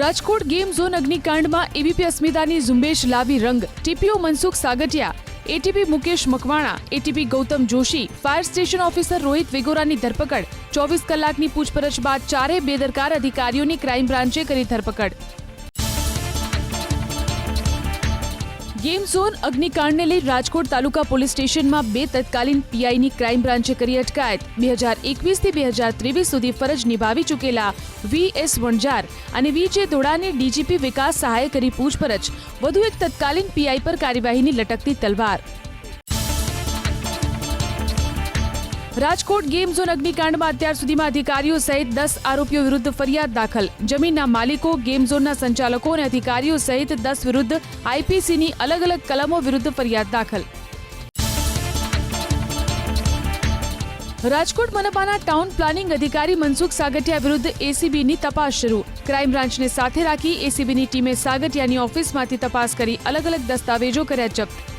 Rajkot game zone અગ્નિકાંડમાં ABP અસ્મિતાની ઝુંબેશ લાવી રંગ. TPO Mansukh Sagathiya ATP Mukesh Makwana ATP Gautam Joshi, fire station officer Rohit વેગોરાની ધરપકડ. ચોવીસ કલાકની પૂછપરછ બાદ ચારે બેદરકાર અધિકારીઓની ક્રાઇમ બ્રાન્ચે કરી ધરપકડ. ગેમ ઝોન અગ્નિકાંડને લઈ રાજકોટ તાલુકા પોલીસ સ્ટેશનમાં બે તત્કાલીન પીઆઈની ક્રાઇમ બ્રાન્ચે કરી અટકાયત. બે હજાર એકવીસથી બે હજાર ત્રેવીસ સુધી ફરજ નિભાવી ચૂકેલા વી એસ વણજાર અને વી જે ધોળાને ડીજીપી વિકાસ સહાયે કરી પૂછપરછ. વધુ એક તત્કાલીન પીઆઈ પર કાર્યવાહીની લટકતી તલવાર. રાજકોટ ગેમ ઝોન અગ્નિકાંડમાં અત્યાર સુધીમાં અધિકારીઓ સહિત દસ આરોપીઓ વિરુદ્ધ ફરિયાદ દાખલ. જમીનના માલિકો, ગેમ ઝોનના સંચાલકો અને અધિકારીઓ સહિત દસ વિરુદ્ધ આઈપીસીની અલગ અલગ કલમો વિરુદ્ધ ફરિયાદ દાખલ. રાજકોટ મનપાના ટાઉન પ્લાનિંગ અધિકારી મનસુખ સાગઠિયા વિરુદ્ધ એસીબીની તપાસ શરૂ. ક્રાઇમ બ્રાન્ચને સાથે રાખી એસીબીની ટીમે સાગઠિયાની ઓફિસમાંથી તપાસ કરી અલગ અલગ દસ્તાવેજો કર્યા જપ્ત.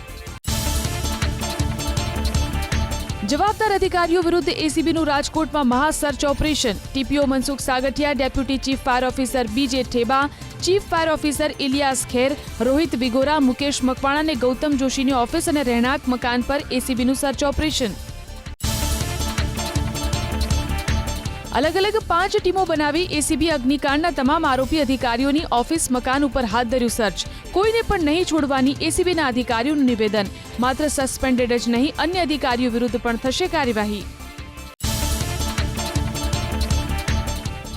જવાબદાર અધિકારીઓ વિરુદ્ધ એસીબીનું રાજકોટમાં મહાસર્ચ operation. TPO Mansukh Sagathiya, deputy chief fire officer B J Theba, chief fire officer Iliyas Kher, Rohit Vigora, Mukesh Makwana અને ગૌતમ જોશીની ઓફિસ અને રહેણાંક મકાન પર એસીબીનું સર્ચ ઓપરેશન. અલગ અલગ પાંચ ટીમો બનાવી એસીબી અગ્નિકાંડના તમામ આરોપી અધિકારીઓની ઓફિસ મકાન ઉપર હાથ ધર્યું સર્ચ. કોઈને પણ નહીં છોડવાની એસીબીના અધિકારીઓનું નિવેદન. માત્ર સસ્પેન્ડેડ જ નહીં, અન્ય અધિકારીઓ વિરુદ્ધ પણ થશે કાર્યવાહી.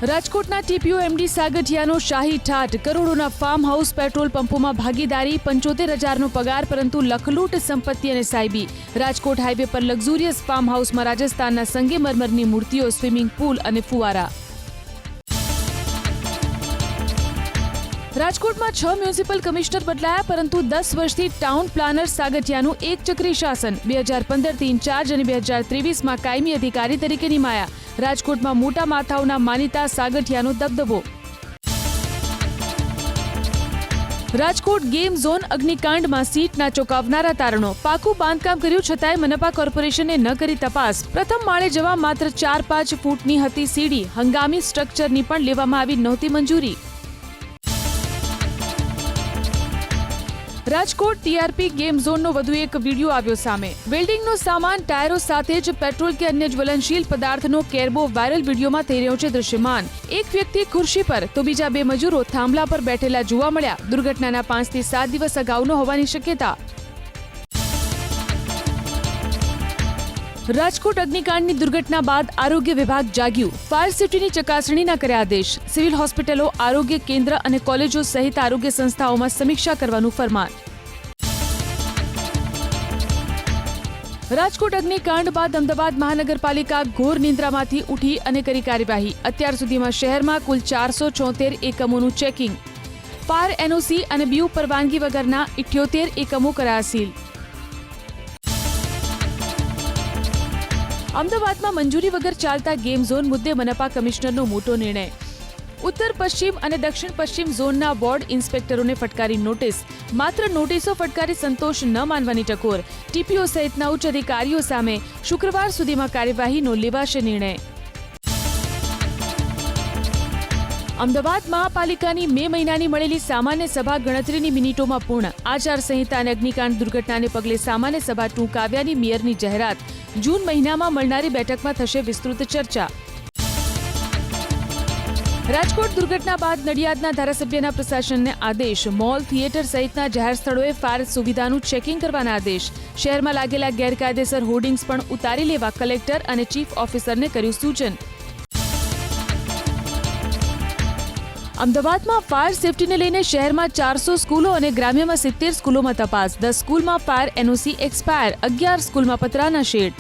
રાજકોટના ટીપીઓ એમડી સાગઠિયાનો શાહી ઠાઠ કરોડોના ફાર્મ હાઉસ પેટ્રોલ પંપોમાં ભાગીદારી પંચોતેર હજારનો પગાર, પરંતુ લખલૂટ સંપત્તિ અને સાયબી. રાજકોટ હાઈવે પર લક્ઝુરિયસ ફાર્મ હાઉસમાં રાજસ્થાનના સંગેમરમરની મૂર્તિઓ સ્વિમિંગ પુલ અને ફુવારા. રાજકોટમાં છ મ્યુનિસિપલ કમિશનર બદલાયા, પરંતુ દસ વર્ષથી ટાઉન પ્લાનર સાગઠિયાનું એક ચક્રી શાસન. બે હજાર પંદરથી ઇન્ચાર્જ અને બે હજાર ત્રેવીસમાં કાયમી અધિકારી તરીકે નિમાયા. રાજકોટમાં મોટા માથાઓના માનીતા સાગઠિયાનો દબદબો. રાજકોટ ગેમ ઝોન અગ્નિકાંડમાં સીટના ચોંકાવનારા તારણો. પાકું બાંધકામ કર્યું છતાંય મનપા કોર્પોરેશને ન કરી તપાસ. પ્રથમ માળે જવા માત્ર ચાર પાંચ ફૂટની હતી સીડી. હંગામી સ્ટ્રક્ચરની પણ લેવામાં આવી નહોતી મંજૂરી. રાજકોટ ટીઆરપી ગેમ ઝોનનો વધુ એક વીડિયો આવ્યો સામે. વેલ્ડિંગનો સામાન, ટાયરો સાથે જ પેટ્રોલ કે અન્ય જ્વલનશીલ પદાર્થનો કેરબો વાયરલ વિડીયોમાં થઈ રહ્યો છે દૃશ્યમાન એક વ્યક્તિ ખુરશી પર, તો બીજા બે મજૂરો થાંભલા પર બેઠેલા જોવા મળ્યા. દુર્ઘટનાના પાંચથી સાત દિવસ અગાઉનો હોવાની શક્યતા રાજકોટ અગ્નિકાંડની દુર્ઘટના બાદ આરોગ્ય વિભાગ જાગ્યું. ફાયર સેફ્ટીની ચકાસણીના કર્યા આદેશ. સિવિલ હોસ્પિટલો, આરોગ્ય કેન્દ્ર અને કોલેજો સહિત આરોગ્ય સંસ્થાઓમાં સમીક્ષા કરવાનું ફરમાન. રાજકોટ અગ્નિકાંડ બાદ અમદાવાદ મહાનગરપાલિકા ઘોર નિંદ્રામાંથી ઉઠી અને કરી કાર્યવાહી. અત્યાર સુધીમાં શહેરમાં કુલ ચારસો ચોતેર એકમોનું ચેકિંગ. ફાયર એનઓસી અને બીયુ પરવાનગી વગરના ઇઠ્યોતેર એકમો કરાયા સીલ અમદાવાદમાં મંજૂરી વગર ચાલતા ગેમ ઝોન મુદ્દે મનપા કમિશનરનો મોટો નિર્ણય. ઉત્તર પશ્ચિમ અને દક્ષિણ પશ્ચિમ ઝોનના વોર્ડ ઇન્સ્પેક્ટરોને ફટકારી નોટિસ. માત્ર નોટિસો ફટકારી સંતોષ ન માનવાની ટકોર. ટીપીઓ સહિતના ઉચ્ચ અધિકારીઓ સામે શુક્રવાર સુધીમાં કાર્યવાહીનો લેવાશે નિર્ણય. અમદાવાદ મહાપાલિકાની મે મહિનાની મળેલી સામાન્ય સભા ગણતરીની મિનિટોમાં પૂર્ણ. આચાર સંહિતા અને અગ્નિકાંડ દુર્ઘટનાને પગલે સામાન્ય સભા ટૂંકાવ્યાની મેયરની જાહેરાત. જૂન મહિનામાં મળનારી બેઠકમાં થશે વિસ્તૃત ચર્ચા. રાજકોટ દુર્ઘટના બાદ નડિયાદના ધારાસભ્યના પ્રશાસનને આદેશ. મોલ થિયેટર સહિતના જાહેર સ્થળોએ ફાયર સુવિધાનું ચેકિંગ કરવાના આદેશ. શહેરમાં લાગેલા ગેરકાયદેસર હોર્ડિંગ્સ પણ ઉતારી લેવા કલેક્ટર અને ચીફ ઓફિસરને કર્યું સૂચન. અમદાવાદમાં ફાયર સેફટીને લઈને શહેરમાં ચારસો સ્કૂલો અને ગ્રામ્યમાં સિત્તેર સ્કૂલોમાં તપાસ. દસ સ્કૂલમાં ફાયર એનઓસી એક્સપાયર અગિયાર સ્કૂલમાં પતરાના શેડ.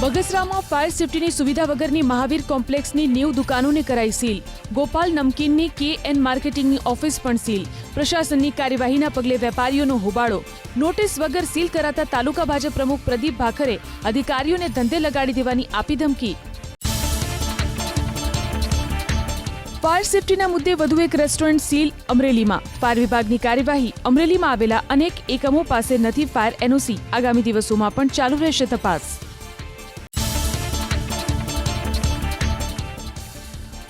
બગસરામાં ફાયર સેફટીની સુવિધા વગરની મહાવીર કોમ્પ્લેક્સની નેવ દુકાનોને કરાઈ સીલ. ગોપાલ નમકીનની કે એન માર્કેટિંગની ઓફિસ પણ સીલ. પ્રશાસનની કાર્યવાહીના પગલે વેપારીઓનો હોબાળો. નોટિસ વગર સીલ કરાતા તાલુકા ભાજપ પ્રમુખ પ્રદીપ ભાખરે અધિકારીઓને ધંધે લગાડી દેવાની આપી ધમકી. ફાયર સેફટીના મુદ્દે વધુ એક રેસ્ટોરન્ટ સીલ અમરેલીમાં. ફાયર વિભાગની કાર્યવાહી અમરેલીમાં આવેલા અનેક એકમો પાસે નથી ફાયર એનઓસી. આગામી દિવસોમાં પણ ચાલુ રહેશે તપાસ.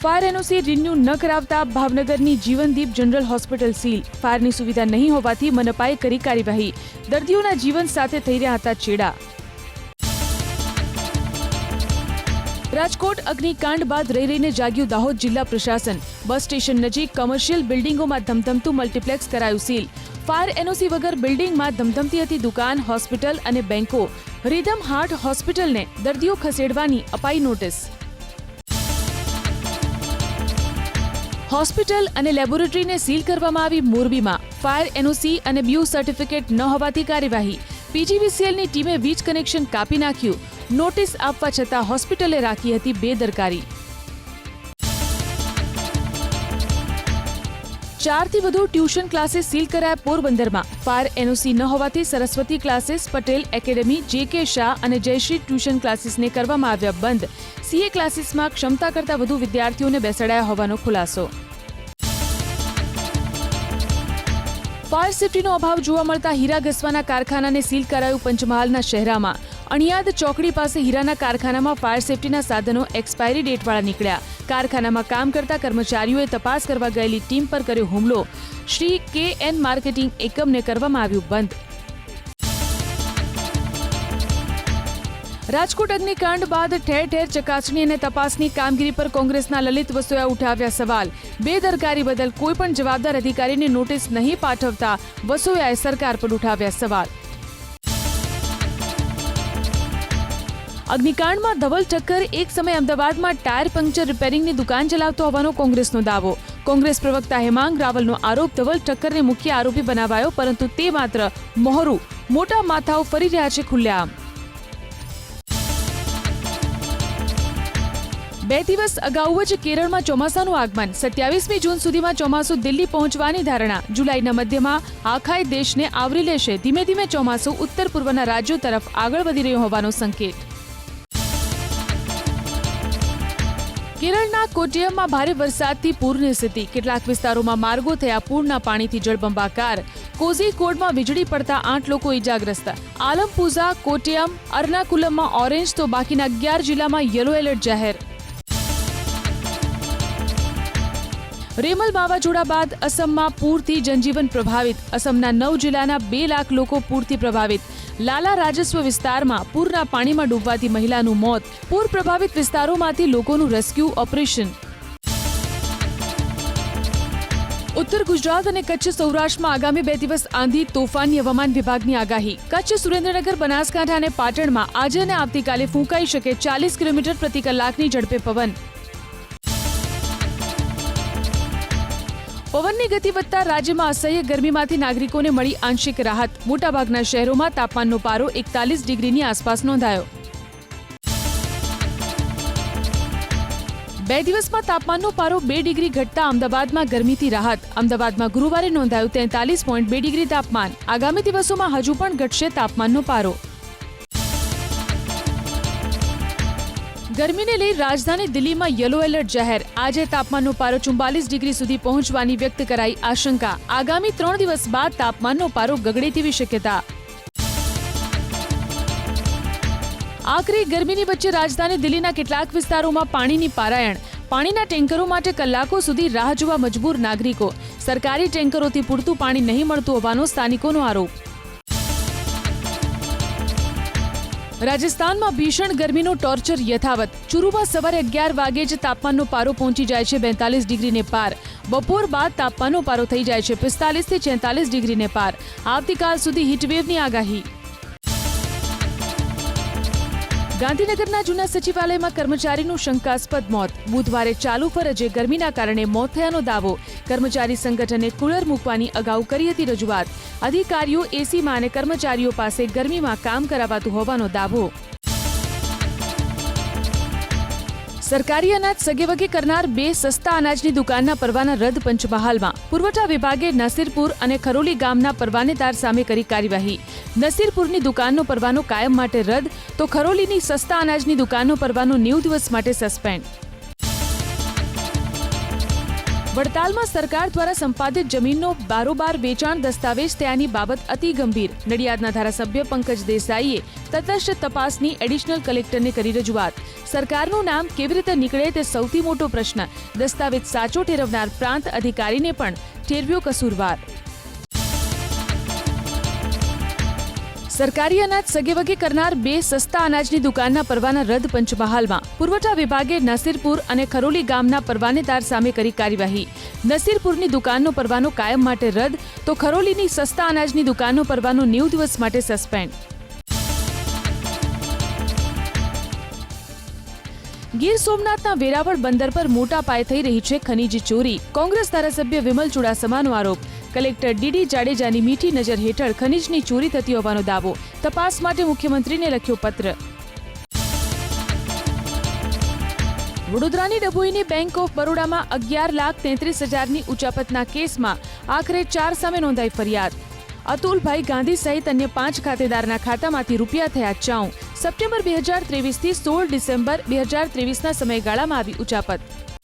ફાયર એનઓસી રિન્યુ ન કરાવતા ભાવનગરની જીવનદીપ જનરલ હોસ્પિટલ સીલ. ફાયરની સુવિધા નહીં હોવાથી મનપાએ કરી કાર્યવાહી. દર્દીઓના જીવન સાથે થઈ રહ્યા હતા ચેડા રાજકોટ અગ્નિકાંડ બાદ રહી રહીને જાગ્યું દાહોદ જિલ્લા પ્રશાસન. બસ સ્ટેશન નજીક કમર્શિયલ બિલ્ડિંગોમાં ધમધમતું મલ્ટીપ્લેક્સ કરાયું સીલ ફાયર એનઓસી વગર બિલ્ડિંગમાં ધમધમતી હતી દુકાન હોસ્પિટલ અને બેંકો. રિધમ હાર્ટ હોસ્પિટલને દર્દીઓ ખસેડવાની અપાઈ નોટિસ હોસ્પિટલ અને લેબોરેટરીને સીલ કરવામાં આવી મોરબીમાં. ફાયર એનઓસી અને બ્યુ સર્ટિફિકેટ ન હોવાથી કાર્યવાહી. પીજીવીસીએલની ટીમે વીજ કનેક્શન કાપી નાખ્યું. નોટિસ આપવા છતાં હોસ્પિટલે રાખી હતી બેદરકારી. ચારથી વધુ ટ્યુશન ક્લાસીસ સીલ કરાયા પોરબંદરમાં. ફાયર એનઓસી ન હોવાથી સરસ્વતી ક્લાસીસ, પટેલ એકેડેમી જે શાહ અને જયશ્રી ટ્યુશન ક્લાસીસને કરવામાં આવ્યા બંધ. સીએ ક્લાસીસમાં ક્ષમતા કરતાં વધુ વિદ્યાર્થીઓને બેસાડાયા હોવાનો ખુલાસો. ફાયર સેફટીનો અભાવ જોવા મળતા હીરા ઘસવાના કારખાનાને સીલ કરાયું પંચમહાલના શહેરામાં. અણિયાદ ચોકડી પાસે હીરાના કારખાનામાં ફાયર સેફટીના સાધનો એક્સપાયરી ડેટવાળા નીકળ્યા. કારખાનામાં કામ કરતા કર્મચારીઓએ તપાસ કરવા ગયેલી ટીમ પર કર્યો હુમલો. શ્રી કે એન માર્કેટિંગ એકમને કરવામાં આવ્યું બંધ. રાજકોટ અગ્નિકાંડ બાદ ઠેર ઠેર ચકાસણી અને તપાસની કામગીરી પર કોંગ્રેસના લલિત વસોયા ઉઠાવ્યા સવાલ. બેદરકારી બદલ કોઈપણ જવાબદાર અધિકારીને નોટિસ નહીં પાઠવતા વસોયાએ સરકાર પર ઉઠાવ્યા સવાલ. અગ્નિકાંડમાં ધવલ ઠક્કર એક સમય અમદાવાદમાં ટાયર પંક્ચર રિપેરિંગની દુકાન ચલાવતો હોવાનો કોંગ્રેસનો દાવો. કોંગ્રેસ પ્રવક્તા હેમાંગ રાવલનો આરોપ, ધવલ ઠક્કરને મુખ્ય આરોપી બનાવાયો, પરંતુ તે માત્ર મોહરું. મોટા માથાઓ ફરી રહ્યા છે ખુલ્લેઆમ. બે દિવસ અગાઉ જ કેરળમાં ચોમાસાનું આગમન. સત્યાવીસમી જૂન સુધીમાં ચોમાસું દિલ્હી પહોંચવાની ધારણા. જુલાઈના મધ્યમાં આખાય દેશને આવરી લેશે. ધીમે ધીમે ચોમાસું ઉત્તર પૂર્વના રાજ્યો તરફ આગળ વધી રહ્યું હોવાનો સંકેત. કેરળના કોટિયમમાં ભારે વરસાદથી પૂરની સ્થિતિ. કેટલાક વિસ્તારોમાં માર્ગો થયા પૂરના પાણીથી જળબંબાકાર. કોઝીકોડમાં વીજળી પડતા આઠ લોકો ઇજાગ્રસ્ત આલમપુઝા કોટિયમ, અર્નાકુલમમાં ઓરેન્જ તો બાકીના અગિયાર જિલ્લામાં યલો એલર્ટ જાહેર. રેમલ વાવાઝોડા બાદ અસમમાં પૂરથી જનજીવન પ્રભાવિત. અસમના નવ જિલ્લાના બે લાખ લોકો પૂરથી પ્રભાવિત. લાલા રાજસ્વ વિસ્તારમાં પૂરના પાણીમાં ડૂબવાથી મહિલાનું મોત. પૂર પ્રભાવિત વિસ્તારોમાંથી લોકોનું રેસ્ક્યુ ઓપરેશન. ઉત્તર ગુજરાત અને કચ્છ સૌરાષ્ટ્રમાં આગામી બે દિવસ આંધી તોફાની હવામાન વિભાગની આગાહી. કચ્છ સુરેન્દ્રનગર, બનાસકાંઠા અને પાટણમાં આજે અને આવતીકાલે ફૂંકાઈ શકે ચાલીસ કિલોમીટર પ્રતિ કલાકની ઝડપે પવન. પવનની ગતિ વધતા રાજ્યમાં અસહ્ય ગરમીમાંથી નાગરિકોને મળી આંશિક રાહત. મોટાભાગના શહેરોમાં તાપમાનનો પારો એકતાલીસ ડિગ્રીની આસપાસ નોંધાયો. બે દિવસમાં તાપમાનનો પારો બે ડિગ્રી ઘટતા અમદાવાદમાં ગરમીથી રાહત. અમદાવાદમાં ગુરુવારે નોંધાયું તેતાલીસ પોઈન્ટ બે ડિગ્રી તાપમાન. આગામી દિવસોમાં હજુ પણ ઘટશે તાપમાનનો પારો. ગરમીને લઈ રાજધાની દિલ્હીમાં યલો એલર્ટ જાહેર. આજે તાપમાનનો પારો ચુમ્બાલીસ ડિગ્રી સુધી પહોંચવાની વ્યક્ત કરાઈ આશંકા. આગામી ત્રણ દિવસ બાદ તાપમાનનો પારો ગગડે તેવી શક્યતા. આખરી ગરમીની વચ્ચે રાજધાની દિલ્હીના કેટલાક વિસ્તારોમાં પાણીની પારાયણ. પાણીના ટેન્કરો માટે કલાકો સુધી રાહ જોવા મજબૂર નાગરિકો. સરકારી ટેન્કરોથી પૂરતું પાણી નહીં મળતું હોવાનો સ્થાનિકોનો આરોપ. રાજસ્થાનમાં ભીષણ ગરમીનો ટોર્ચર યથાવત. ચુરુમાં સવારે અગિયાર વાગે જ તાપમાનનો પારો પહોંચી જાય છે બેતાલીસ ડિગ્રીને પાર. બપોર બાદ તાપમાનનો પારો થઈ જાય છે પિસ્તાલીસથી છેતાલીસ ડિગ્રીને પાર. આવતીકાલ સુધી હીટવેવની આગાહી. ગાંધીનગરના જૂના સચિવાલયમાં કર્મચારીનું શંકાસ્પદ મોત. બુધવારે ચાલુ ફરજે ગરમીના કારણે મોત થયાનો દાવો. કર્મચારી સંગઠને કુલર મૂકવાની અગાઉ કરી હતી રજૂઆત. અધિકારીઓ એસીમાં અને કર્મચારીઓ પાસે ગરમીમાં કામ કરાવાતું હોવાનો દાવો. સરકારી અનાજ સગેવગે કરનાર બે સસ્તા અનાજની દુકાનના પરવાના રદ પંચમહાલમાં. પુરવઠા વિભાગે નસીરપુર અને ખરોલી ગામના પરવાનેદાર સામે કરી કાર્યવાહી. નસીરપુરની દુકાનનો પરવાનો કાયમ માટે રદ, તો ખરોલીની સસ્તા અનાજની દુકાનનો પરવાનો નેવું દિવસ માટે સસ્પેન્ડ. વડતાલમાં સરકાર દ્વારા સંપાદિત જમીનનો બારોબાર વેચાણ દસ્તાવેજ થયાની બાબત અતિ ગંભીર. નડિયાદના ધારાસભ્ય પંકજ દેસાઈએ તટસ્થ તપાસની એડિશનલ કલેક્ટરને કરી રજૂઆત. સરકારનું નામ કેવી રીતે નીકળે તે સૌથી મોટો પ્રશ્ન. દસ્તાવેજ સાચો ઠેરવનાર પ્રાંત અધિકારીને પણ ઠેરવ્યો કસૂરવાર. સરકારી અનાજ સગેવગે કરનાર બે સસ્તા અનાજની દુકાનના પરવાના રદ પંચમહાલમાં. પુરવઠા વિભાગે નસીરપુર અને ખરોલી ગામના પરવાનેદાર સામે કરી કાર્યવાહી. નસીરપુરની દુકાનનો પરવાનો કાયમ માટે રદ, તો ખરોલીની સસ્તા અનાજની દુકાનનો પરવાનો નેવું દિવસ માટે સસ્પેન્ડ. ગીર સોમનાથના વેરાવળ બંદર પર મોટા પાયે થઈ રહી છે ખનીજ ચોરી. કોંગ્રેસ ધારાસભ્ય વિમલ ચુડાસમાનો આરોપ. કલેક્ટર ડીડી જાડેજાની મીઠી નજર હેઠળ ખનીજની ચોરી થતી હોવાનો દાવો. તપાસ માટે મુખ્યમંત્રીને લખ્યો પત્ર. વડોદરાની ડભોઈની બેંક ઓફ બરોડામાં અગિયાર લાખ તેત્રીસ હજારની ઉચાપતના કેસમાં આખરે ચાર સામે નોંધાઈ ફરિયાદ. અતુલભાઈ ગાંધી સહિત અન્ય પાંચ ખાતેદારના ખાતામાંથી રૂપિયા થયા ચાઉ. સપ્ટેમ્બર બે હજાર ત્રેવીસથી સોળ ડિસેમ્બર બે હજાર ત્રેવીસના સમયગાળામાં આવી ઉચાપત.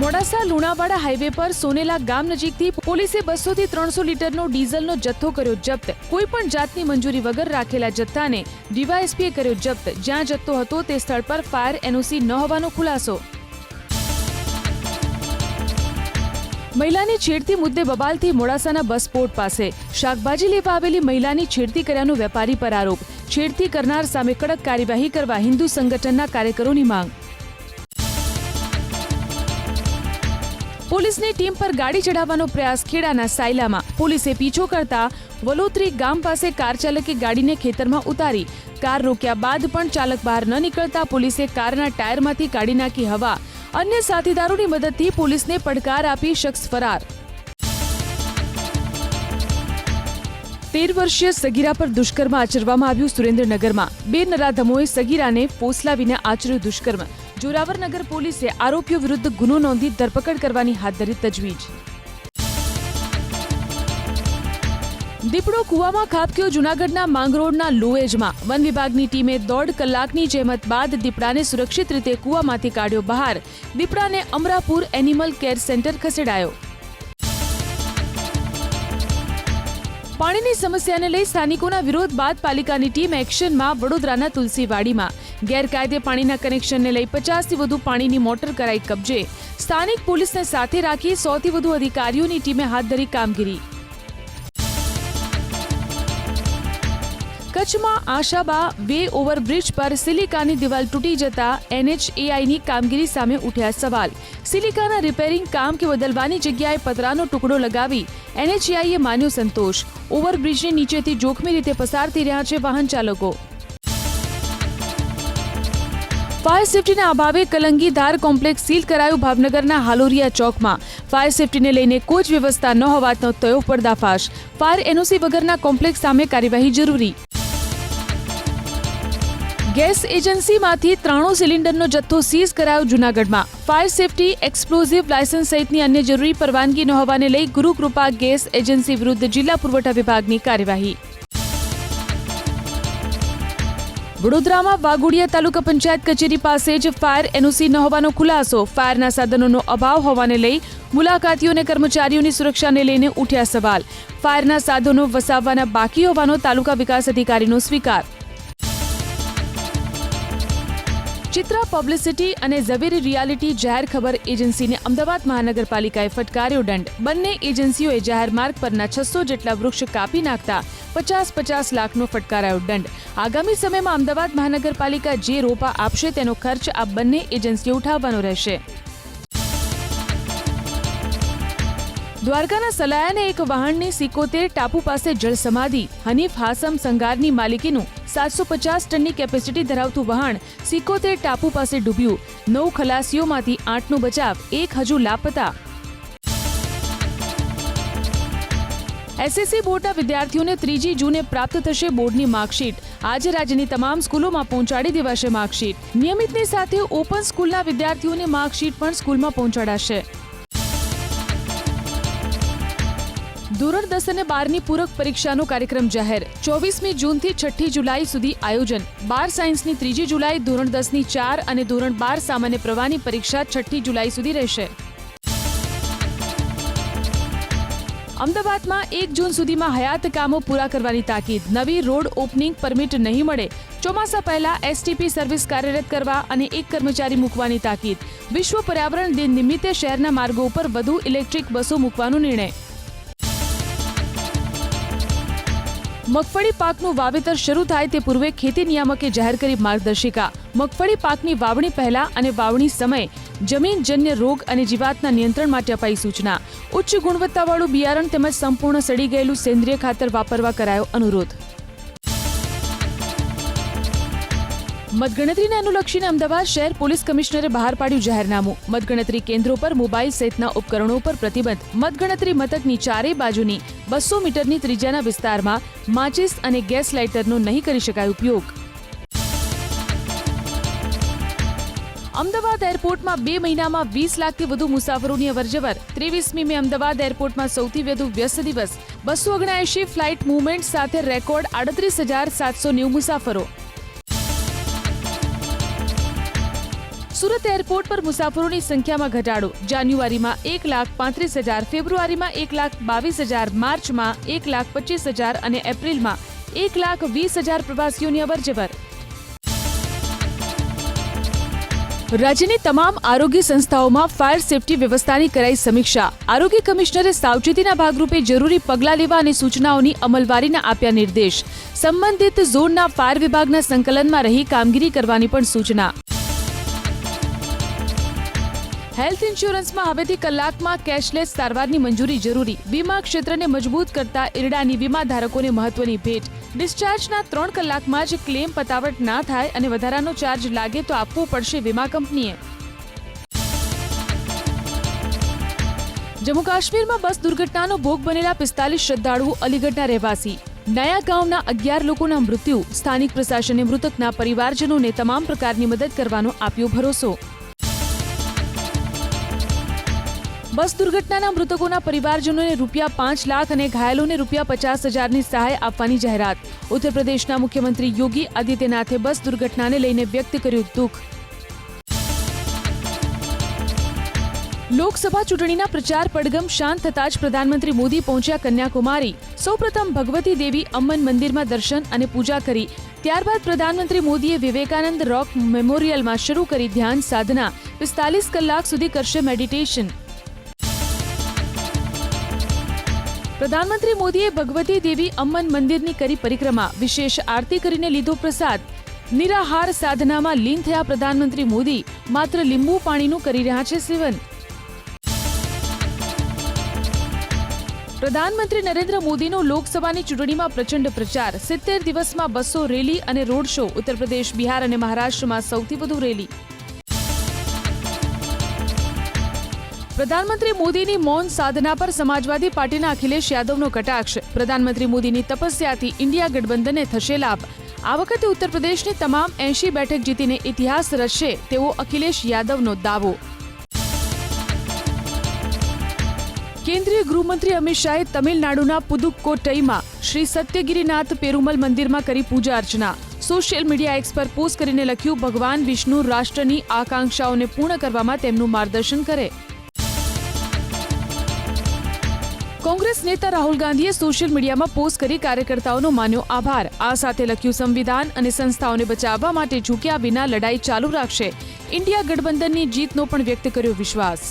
મોડાસા લુણાવાડા હાઈવે પર સોનેલા ગામ નજીકથી પોલીસે બસો થી ત્રણસો લીટરનો ડીઝલનો જથ્થો કર્યો જપ્ત. કોઈ પણ જાતની મંજૂરી વગર રાખેલા જથ્થાને ડીવાયએસપીએ કર્યો જપ્ત. જ્યાં જથ્થો હતો તે સ્થળ પર ફાયર એનઓસી ન હોવાનો ખુલાસો. મહિલાની છેડતી મુદ્દે બબાલથી મોડાસાના બસ પોર્ટ પાસે. શાકભાજી લેવા આવેલી મહિલાની છેડતી કર્યાનો વેપારી પર આરોપ. છેડતી કરનાર સામે કડક કાર્યવાહી કરવા હિન્દુ સંગઠનના કાર્યકરોની માંગ. પોલીસની ટીમ પર ગાડી ચડાવવાનો પ્રયાસ ખેડાના સાયલામાં. પોલીસે પીછો કરતા વલોત્રી ગામ પાસે કાર ચાલકે ગાડીને ખેતરમાં ઉતારી. કાર રોક્યા બાદ પણ ચાલક બહાર ન નીકળતા પોલીસે કારના ટાયરમાંથી કાઢી નાખી હવા. અન્ય સાથીદારોની મદદથી પોલીસને પડકાર આપી શખ્સ ફરાર. તેર વર્ષીય સગીરા પર દુષ્કર્મ આચરવામાં આવ્યું સુરેન્દ્રનગરમાં. બે નરાધમોએ સગીરાને ફોસલાવીને આચર્યું દુષ્કર્મ. જોરાવરનગર પોલીસે આરોપીઓ વિરુદ્ધ ગુનો નોંધી ધરપકડ કરવાની હાથ ધરી તજવીજ. દીપડો કુવામાં ખાબક્યો જૂનાગઢના માંગરોળના લોએજમાં. વન વિભાગની ટીમે દોઢ કલાકની જહેમત બાદ દીપડાને સુરક્ષિત રીતે કુવામાંથી કાઢ્યો બહાર. દીપડાને અમરાપુર એનિમલ કેર સેન્ટર ખસેડાયો. પાણીની સમસ્યાને લઈ સ્થાનિકોના વિરોધ બાદ પાલિકાની ટીમ એક્શનમાં વડોદરાના તુલસીવાડીમાં. ગેરકાયદે પાણીના કનેક્શનને લઈ પચાસથી વધુ પાણીની મોટર કરાઈ કબજે. સ્થાનિક પોલીસને સાથે રાખી સોથી વધુ અધિકારીઓની ટીમે હાથ ધરી કામગીરી. કચ્છમાં આશાબા વે ઓવરબ્રિજ પર સિલિકાની દિવાલ તૂટી જતા એનએચએઆઈની કામગીરી સામે ઉઠ્યા સવાલ. સિલિકાના રિપેરિંગ કામ કે બદલવાની જગ્યાએ પતરાનો ટુકડો લગાવી એનએચએઆઈએ માન્યો સંતોષ. ઓવરબ્રિજની નીચેથી જોખમી રીતે પસાર થઈ રહ્યા છે વાહન ચાલકો ફાયર સેફટીના અભાવે કલંગી ધાર કોમ્પ્લેક્સ સીલ કરાયું ભાવનગરના હાલોરિયા ચોકમાં. ફાયર સેફટીને લઈને કોઈ જ વ્યવસ્થા ન હોવાનો થયો પર્દાફાશ. ફાયર એનઓસી વગરના કોમ્પ્લેક્સ સામે કાર્યવાહી જરૂરી. ગેસ એજન્સીમાંથી ત્રાણું સિલિન્ડરનો જથ્થો સીઝ કરાયો જૂનાગઢમાં. ફાયર સેફટી, એક્સપ્લોઝિવ લાયસન્સ સહિતની અન્ય જરૂરી પરવાનગી ન હોવાને લઈ ગુરુકૃપા ગેસ એજન્સી વિરુદ્ધ જિલ્લા પુરવઠા વિભાગની કાર્યવાહી. વડોદરામાં વાઘોડિયા તાલુકા પંચાયત કચેરી પાસે જ ફાયર એનઓસી ન હોવાનો ખુલાસો. ફાયરના સાધનોનો અભાવ હોવાને લઈ મુલાકાતીઓ અને કર્મચારીઓની સુરક્ષાને લઈને ઉઠ્યા સવાલ. ફાયરના સાધનો વસાવવાના બાકી હોવાનો તાલુકા વિકાસ અધિકારીનો સ્વીકાર. ચિત્રા પબ્લિસિટી અને ઝવેરી રિયાલિટી જાહેર ખબર એજન્સીને અમદાવાદ મહાનગરપાલિકાએ ફટકાર્યો દંડ. બંને એજન્સીઓએ જાહેર માર્ગ પરના છસો જેટલા વૃક્ષ કાપી નાખતા પચાસ પચાસ લાખનો ફટકારાયો દંડ. આગામી સમયમાં અમદાવાદ મહાનગરપાલિકા જે રોપા આપશે તેનો ખર્ચ આ બંને એજન્સીઓ ઉઠાવવાનો રહેશે. દ્વારકાના સલાયાને એક વાહનની સિકોતેર ટાપુ પાસે જળસમાધિ. હનીફ હાસમ સંગારની માલિકીનું સાતસો પચાસ ટનની કેપેસિટી ધરાવતું વહાણ સિકોતેર ટાપુ પાસે ડૂબ્યું. નવ ખલાસીઓમાંથી આઠનો બચાવ, એક હજુ લાપતા. એસએસસી બોર્ડના વિદ્યાર્થીઓને ત્રીજી જૂને પ્રાપ્ત થશે બોર્ડની માર્કશીટ. આજે રાજ્યની તમામ સ્કૂલોમાં પહોંચાડી દેવાશે માર્કશીટ. નિયમિતની સાથે ઓપન સ્કૂલના વિદ્યાર્થીઓની માર્કશીટ પણ સ્કૂલમાં પહોંચાડાશે. ધોરણ દસ અને બારની પૂરક પરીક્ષાનો કાર્યક્રમ જાહેર. ચોવીસમી જૂનથી છઠ્ઠી જુલાઈ સુધી આયોજન. બાર સાયન્સની ત્રીજી જુલાઈ ધોરણ દસની ચાર અને ધોરણ બાર સામાન્ય પ્રવાહની પરીક્ષા છઠ્ઠી જુલાઈ સુધી રહેશે. અમદાવાદમાં એક જૂન સુધીમાં હયાત કામો પૂરા કરવાની તાકીદ. નવી રોડ ઓપનિંગ પરમિટ નહીં મળે. ચોમાસા પહેલા એસટીપી સર્વિસ કાર્યરત કરવા અને એક કર્મચારી મૂકવાની તાકીદ. વિશ્વ પર્યાવરણ દિન નિમિત્તે શહેરના માર્ગો ઉપર વધુ ઇલેક્ટ્રિક બસો મૂકવાનો નિર્ણય. મગફળી પાકનું વાવેતર શરૂ થાય તે પૂર્વે ખેતી નિયામકે જાહેર કરી માર્ગદર્શિકા. મગફળી પાકની વાવણી પહેલા અને વાવણી સમયે જમીનજન્ય રોગ અને જીવાતના નિયંત્રણ માટે અપાઈ સૂચના. ઉચ્ચ ગુણવત્તાવાળું બિયારણ તેમજ સંપૂર્ણ સડી ગયેલું સેન્દ્રિય ખાતર વાપરવા કરાયો અનુરોધ. મતગણતરીને અનુલક્ષીને અમદાવાદ શહેર પોલીસ કમિશનરે બહાર પાડ્યું જાહેરનામું. મતગણતરી કેન્દ્રો પર મોબાઈલ સહિતના ઉપકરણો પર પ્રતિબંધ. મતગણતરી મથકની ચારેય બાજુની બસો મીટરની ત્રિજ્યાના વિસ્તારમાં માચિસ અને ગેસ લાઇટરનો નહીં કરી શકાય ઉપયોગ. અમદાવાદ એરપોર્ટમાં બે મહિનામાં વીસ લાખથી વધુ મુસાફરોની અવરજવર. ત્રેવીસમી મે અમદાવાદ એરપોર્ટમાં સૌથી વધુ વ્યસ્ત દિવસ. બસો ઓગણએંશી ફ્લાઇટ મુવમેન્ટ સાથે રેકોર્ડ આડત્રીસ હજાર સાતસો નેવું મુસાફરો. સુરત એરપોર્ટ પર મુસાફરોની સંખ્યામાં ઘટાડો. જાન્યુઆરીમાં એક લાખ પાંત્રીસ હજાર, ફેબ્રુઆરીમાં એક લાખ બાવીસ હજાર, માર્ચમાં એક લાખ પચીસ હજાર અને એપ્રિલમાં એક લાખ વીસ હજાર પ્રવાસીઓની અવરજવર. રાજ્યની તમામ આરોગ્ય સંસ્થાઓમાં ફાયર સેફટી વ્યવસ્થાની કરાઈ સમીક્ષા. આરોગ્ય કમિશનરે સાવચેતીના ભાગરૂપે જરૂરી પગલાં લેવા અને સૂચનાઓની અમલવારીના આપ્યા નિર્દેશ. સંબંધિત ઝોનના ફાયર વિભાગના સંકલનમાં રહી કામગીરી કરવાની પણ સૂચના. હેલ્થ ઇન્સ્યોરન્સમાં હવેથી કલાકમાં કેશલેસ સારવારની મંજૂરી જરૂરી. વીમા ક્ષેત્રને મજબૂત કરતા ઈરડાની વીમા ધારકોને મહત્વની ભેટ. ડિસ્ચાર્જના ત્રણ કલાકમાં જ ક્લેમ પતાવટ ના થાય અને વધારાનો ચાર્જ લાગે તો આપવો પડશે વીમા કંપનીએ. જમ્મુ કાશ્મીરમાં બસ દુર્ઘટનાનો ભોગ બનેલા પિસ્તાલીસ શ્રદ્ધાળુઓ અલીગઢના રહેવાસી. નયા ગામના અગિયાર લોકોના મૃત્યુ. સ્થાનિક પ્રશાસને મૃતકના પરિવારજનોને તમામ પ્રકારની મદદ કરવાનો આપ્યો ભરોસો. બસ દુર્ઘટનાના મૃતકોના પરિવારજનોને રૂપિયા પાંચ લાખ અને ઘાયલોને રૂપિયા પચાસ હજારની સહાય આપવાની જાહેરાત. ઉત્તર પ્રદેશના મુખ્યમંત્રી યોગી આદિત્યનાથે બસ દુર્ઘટનાને લઈને વ્યક્ત કર્યું દુઃખ. લોકસભા ચૂંટણીના પ્રચાર પડગમ શાંત થતાં જ પ્રધાનમંત્રી મોદી પહોંચ્યા કન્યાકુમારી. સૌપ્રથમ ભગવતી દેવી અમ્મન મંદિરમાં દર્શન અને પૂજા કરી. ત્યારબાદ પ્રધાનમંત્રી મોદીએ વિવેકાનંદ રોક મેમોરિયલમાં શરૂ કરી ધ્યાન સાધના. પિસ્તાલીસ કલાક સુધી કરશે મેડિટેશન. પ્રધાનમંત્રી મોદીએ ભગવતી દેવી અમ્મન મંદિરની કરી પરિક્રમા, વિશેષ આરતી કરીને લીધો પ્રસાદ. નિરાહાર સાધનામાં લીન થયા પ્રધાનમંત્રી મોદી, માત્ર લીંબુ પાણીનું કરી રહ્યા છે સેવન. પ્રધાનમંત્રી નરેન્દ્ર મોદીનો લોકસભાની ચૂંટણીમાં પ્રચંડ પ્રચાર. સિત્તેર દિવસમાં બસો રેલી અને રોડ શો ઉત્તર પ્રદેશ બિહાર અને મહારાષ્ટ્રમાં સૌથી વધુ રેલી. પ્રધાનમંત્રી મોદીની મૌન સાધના પર સમાજવાદી પાર્ટીના અખિલેશ યાદવનો કટાક્ષ. પ્રધાનમંત્રી મોદીની તપસ્યાથી ઇન્ડિયા ગઠબંધનને થશે લાભ. આ વખતે ઉત્તર પ્રદેશની તમામ એંશી બેઠક જીતીને ઇતિહાસ રચશે તેવો અખિલેશ યાદવનો દાવો. કેન્દ્રીય ગૃહમંત્રી અમિત શાહે તમિલનાડુના પુદુક્કોટઈમાં શ્રી સત્યગીરીનાથ પેરુમલ મંદિરમાં કરી પૂજા અર્ચના. સોશિયલ મીડિયા એક્સ પર પોસ્ટ કરીને લખ્યું, ભગવાન વિષ્ણુ રાષ્ટ્રની આકાંક્ષાઓને પૂર્ણ કરવામાં તેમનું માર્ગદર્શન કરે. કોંગ્રેસ નેતા રાહુલ ગાંધીએ સોશિયલ મીડિયામાં પોસ્ટ કરી કાર્યકર્તાઓનો માન્યો આભાર. આ સાથે લખ્યું, સંવિધાન અને સંસ્થાઓને બચાવવા માટે ઝૂક્યા વિના લડાઈ ચાલુ રાખશે. ઇન્ડિયા ગઠબંધનની જીતનો પણ વ્યક્ત કર્યો વિશ્વાસ.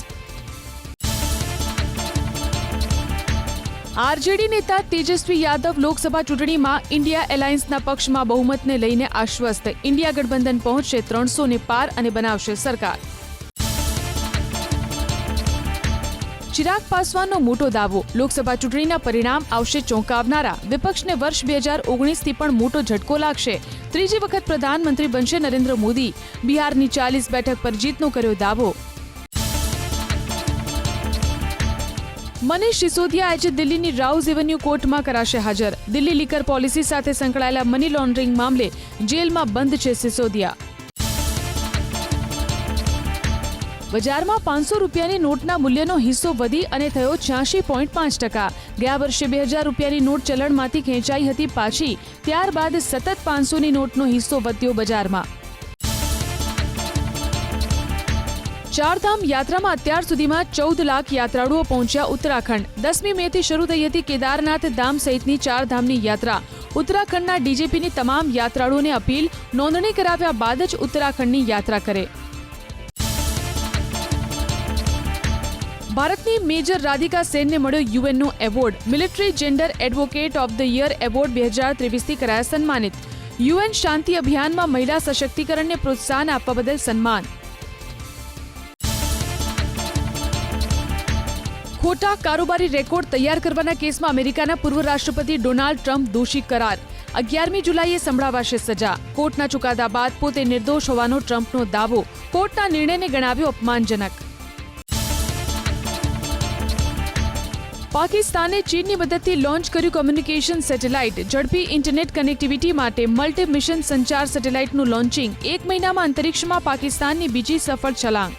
આરજેડી નેતા તેજસ્વી યાદવ લોકસભા ચૂંટણીમાં ઇન્ડિયા એલાયન્સના પક્ષમાં બહુમતને લઈને આશ્વસ્ત. ઇન્ડિયા ગઠબંધન પહોંચશે ત્રણસો ને પાર અને બનાવશે સરકાર. ચિરાગ પાસવાનનો મોટો દાવો. લોકસભા ચૂંટણીના પરિણામ આવશે ચોંકાવનારા. વિપક્ષને વર્ષ બે હજાર ઓગણીસથી પણ મોટો ઝટકો લાગશે. ત્રીજી વખત પ્રધાનમંત્રી બનશે નરેન્દ્ર મોદી. બિહારની ચાલીસ બેઠક પર જીતનો કર્યો દાવો. મનીષ સિસોદિયા આજે દિલ્હીની રાઉઝ એવન્યુ કોર્ટમાં કરાશે હાજર. દિલ્હી લીકર પોલિસી સાથે સંકળાયેલા મની લોન્ડરિંગ મામલે જેલમાં બંધ છે સિસોદિયા. બજારમાં પાંચસો રૂપિયાની નોટના મૂલ્યનો હિસ્સો વધી અને થયો છ્યાસી પોઈન્ટ પાંચ ટકા. ગયા વર્ષે બે હજાર રૂપિયાની નોટ ચલણમાંથી ખેંચાઈ હતી પાછી, ત્યારબાદ સતત પાંચસોની નોટનો હિસ્સો વધ્યો બજારમાં. ચારધામ યાત્રામાં અત્યાર સુધીમાં ચૌદ લાખ યાત્રાળુઓ પહોંચ્યા ઉત્તરાખંડ. દસમી મે થી શરૂ થઈ હતી કેદારનાથ ધામ સહિતની ચાર ધામની યાત્રા. ઉત્તરાખંડના ડીજીપીની તમામ યાત્રાળુઓને અપીલ, નોંધણી કરાવ્યા બાદ જ ઉત્તરાખંડની યાત્રા કરે. ભારતની મેજર રાધિકા સેનને મળ્યો યુએનનો award. Military gender advocate of the year award બે હજાર ત્રેવીસથી કરાયા સન્માનિત. યુએન શાંતિ અભિયાનમાં મહિલા સશક્તિકરણને પ્રોત્સાહન આપવા બદલ સન્માન. ખોટા કારોબારી રેકોર્ડ તૈયાર કરવાના કેસમાં અમેરિકાના પૂર્વ રાષ્ટ્રપતિ ડોનાલ્ડ ટ્રમ્પ દોષી કરાર. અગિયારમી જુલાઈએ સંભળાવાશે સજા. કોર્ટના ચુકાદા બાદ પોતે નિર્દોષ હોવાનો ટ્રમ્પનો દાવો. કોર્ટના નિર્ણયને ગણાવ્યો અપમાનજનક. પાકિસ્તાને ચીનની મદદથી લોન્ચ કર્યું કોમ્યુનિકેશન સેટેલાઇટ. ઝડપી ઇન્ટરનેટ કનેક્ટિવિટી માટે મલ્ટી મિશન સંચાર સેટેલાઇટનું લોન્ચિંગ. એક મહિનામાં અંતરિક્ષમાં પાકિસ્તાનની બીજી સફળ છલાંગ.